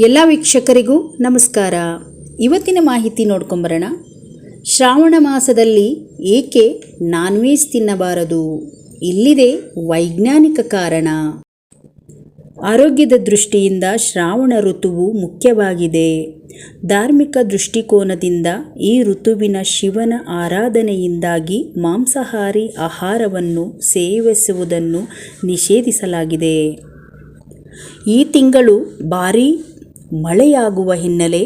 ಎಲ್ಲ ವೀಕ್ಷಕರಿಗೂ ನಮಸ್ಕಾರ. ಇವತ್ತಿನ ಮಾಹಿತಿ ನೋಡ್ಕೊಂಬರೋಣ. ಶ್ರಾವಣ ಮಾಸದಲ್ಲಿ ಏಕೆ ನಾನ್ ವೆಜ್ ತಿನ್ನಬಾರದು? ಇಲ್ಲಿದೆ ವೈಜ್ಞಾನಿಕ ಕಾರಣ. ಆರೋಗ್ಯದ ದೃಷ್ಟಿಯಿಂದ ಶ್ರಾವಣ ಋತುವು ಮುಖ್ಯವಾಗಿದೆ. ಧಾರ್ಮಿಕ ದೃಷ್ಟಿಕೋನದಿಂದ ಈ ಋತುವಿನ ಶಿವನ ಆರಾಧನೆಯಿಂದಾಗಿ ಮಾಂಸಾಹಾರಿ ಆಹಾರವನ್ನು ಸೇವಿಸುವುದನ್ನು ನಿಷೇಧಿಸಲಾಗಿದೆ. ಈ ತಿಂಗಳು ಭಾರೀ ಮಳೆಯಾಗುವ ಹಿನ್ನೆಲೆ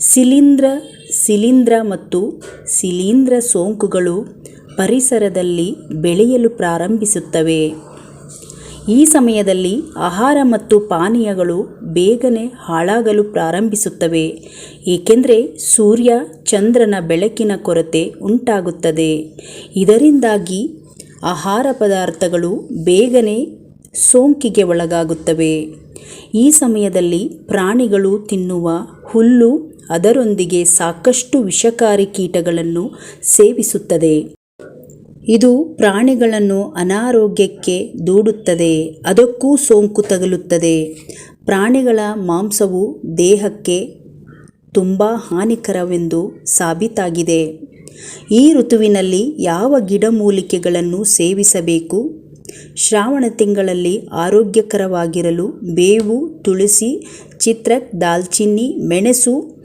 ಶಿಲೀಂಧ್ರ ಶಿಲೀಂಧ್ರ ಮತ್ತು ಶಿಲೀಂಧ್ರ ಸೋಂಕುಗಳು ಪರಿಸರದಲ್ಲಿ ಬೆಳೆಯಲು ಪ್ರಾರಂಭಿಸುತ್ತವೆ. ಈ ಸಮಯದಲ್ಲಿ ಆಹಾರ ಮತ್ತು ಪಾನೀಯಗಳು ಬೇಗನೆ ಹಾಳಾಗಲು ಪ್ರಾರಂಭಿಸುತ್ತವೆ, ಏಕೆಂದರೆ ಸೂರ್ಯ ಚಂದ್ರನ ಬೆಳಕಿನ ಕೊರತೆ ಉಂಟಾಗುತ್ತದೆ. ಇದರಿಂದಾಗಿ ಆಹಾರ ಪದಾರ್ಥಗಳು ಬೇಗನೆ ಸೋಂಕಿಗೆ ಒಳಗಾಗುತ್ತವೆ. ಈ ಸಮಯದಲ್ಲಿ ಪ್ರಾಣಿಗಳು ತಿನ್ನುವ ಹುಲ್ಲು ಅದರೊಂದಿಗೆ ಸಾಕಷ್ಟು ವಿಷಕಾರಿ ಕೀಟಗಳನ್ನು ಸೇವಿಸುತ್ತದೆ. ಇದು ಪ್ರಾಣಿಗಳನ್ನು ಅನಾರೋಗ್ಯಕ್ಕೆ ದೂಡುತ್ತದೆ, ಅದಕ್ಕೂ ಸೋಂಕು ತಗಲುತ್ತದೆ. ಪ್ರಾಣಿಗಳ ಮಾಂಸವು ದೇಹಕ್ಕೆ ತುಂಬ ಹಾನಿಕರವೆಂದು ಸಾಬೀತಾಗಿದೆ. ಈ ಋತುವಿನಲ್ಲಿ ಯಾವ ಗಿಡಮೂಲಿಕೆಗಳನ್ನು ಸೇವಿಸಬೇಕು? ಶ್ರಾವಣ ತಿಂಗಳಲ್ಲಿ ಆರೋಗ್ಯಕರವಾಗಿರಲು ಬೇವು, ತುಳಸಿ, ಚಿತ್ರಕ್, ದಾಲ್ಚಿನ್ನಿ, ಮೆಣಸು,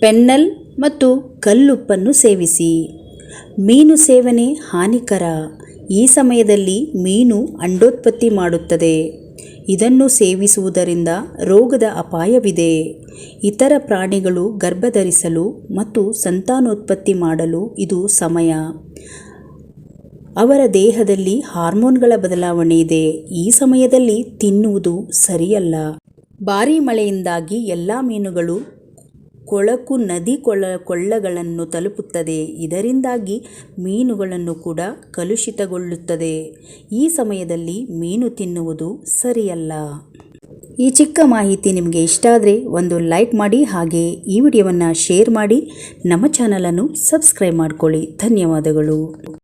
ಪೆನ್ನಲ್ ಮತ್ತು ಕಲ್ಲುಪ್ಪನ್ನು ಸೇವಿಸಿ. ಮೀನು ಸೇವನೆ ಹಾನಿಕರ. ಈ ಸಮಯದಲ್ಲಿ ಮೀನು ಅಂಡೋತ್ಪತ್ತಿ ಮಾಡುತ್ತದೆ. ಇದನ್ನು ಸೇವಿಸುವುದರಿಂದ ರೋಗದ ಅಪಾಯವಿದೆ. ಇತರ ಪ್ರಾಣಿಗಳು ಗರ್ಭಧರಿಸಲು ಮತ್ತು ಸಂತಾನೋತ್ಪತ್ತಿ ಮಾಡಲು ಇದು ಸಮಯ. ಅವರ ದೇಹದಲ್ಲಿ ಹಾರ್ಮೋನ್ಗಳ ಬದಲಾವಣೆ ಇದೆ. ಈ ಸಮಯದಲ್ಲಿ ತಿನ್ನುವುದು ಸರಿಯಲ್ಲ. ಭಾರೀ ಮಳೆಯಿಂದಾಗಿ ಎಲ್ಲ ಮೀನುಗಳು ಕೊಳಕು ನದಿ ಕೊಳ ಕೊಳ್ಳಗಳನ್ನು ತಲುಪುತ್ತದೆ. ಇದರಿಂದಾಗಿ ಮೀನುಗಳನ್ನು ಕೂಡ ಕಲುಷಿತಗೊಳ್ಳುತ್ತದೆ. ಈ ಸಮಯದಲ್ಲಿ ಮೀನು ತಿನ್ನುವುದು ಸರಿಯಲ್ಲ. ಈ ಚಿಕ್ಕ ಮಾಹಿತಿ ನಿಮಗೆ ಇಷ್ಟ ಆದರೆ ಒಂದು ಲೈಕ್ ಮಾಡಿ, ಹಾಗೆ ಈ ವಿಡಿಯೋವನ್ನು ಶೇರ್ ಮಾಡಿ. ನಮ್ಮ ಚಾನಲನ್ನು ಸಬ್ಸ್ಕ್ರೈಬ್ ಮಾಡಿಕೊಳ್ಳಿ. ಧನ್ಯವಾದಗಳು.